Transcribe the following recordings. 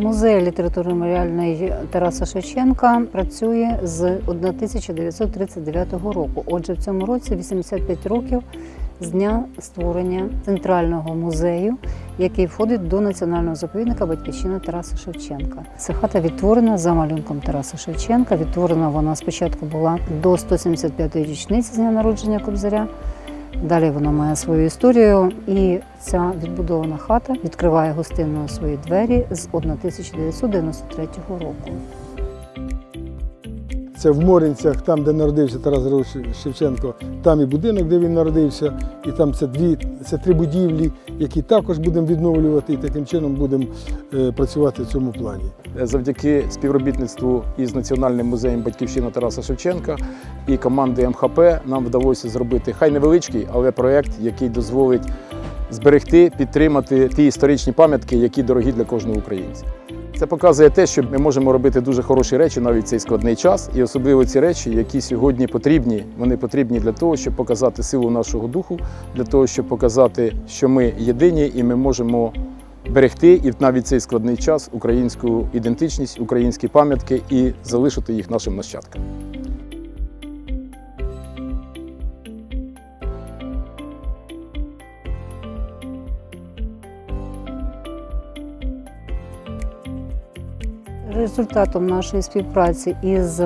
Музей літератури меморіальної Тараса Шевченка працює з 1939 року. Отже, в цьому році 85 років з дня створення центрального музею, який входить до національного заповідника Батьківщина Тараса Шевченка. Ця хата відтворена за малюнком Тараса Шевченка. Відтворена вона спочатку була до 175-ї річниці з дня народження Кобзаря. Далі вона має свою історію, і ця відбудована хата відкриває гостинною свої двері з 1993 року. Це в Моринцях, там, де народився Тарас Григорович Шевченко, там і будинок, де він народився, і там це дві, це три будівлі, які також будемо відновлювати, і таким чином будемо е, працювати в цьому плані. Завдяки співробітництву із Національним музеєм Батьківщина Тараса Шевченка і команди МХП нам вдалося зробити хай невеличкий, але проєкт, який дозволить зберегти, підтримати ті історичні пам'ятки, які дорогі для кожного українця. Це показує те, що ми можемо робити дуже хороші речі навіть в цей складний час, і особливо ці речі, які сьогодні потрібні. Вони потрібні для того, щоб показати силу нашого духу, для того, щоб показати, що ми єдині і ми можемо берегти і навіть цей складний час українську ідентичність, українські пам'ятки і залишити їх нашим нащадкам. Результатом нашої співпраці із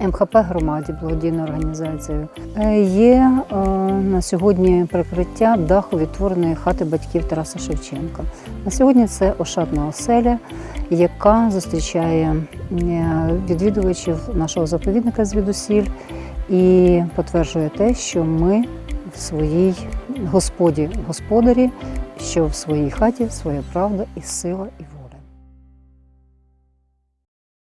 МХП громаді, благодійною організацією, е, є е, на сьогодні прикриття даху відтвореної хати батьків Тараса Шевченка. На сьогодні це ошатна оселя, яка зустрічає е, відвідувачів нашого заповідника звідусіль і потверджує те, що ми в своїй господі господарі, що в своїй хаті своя правда і сила і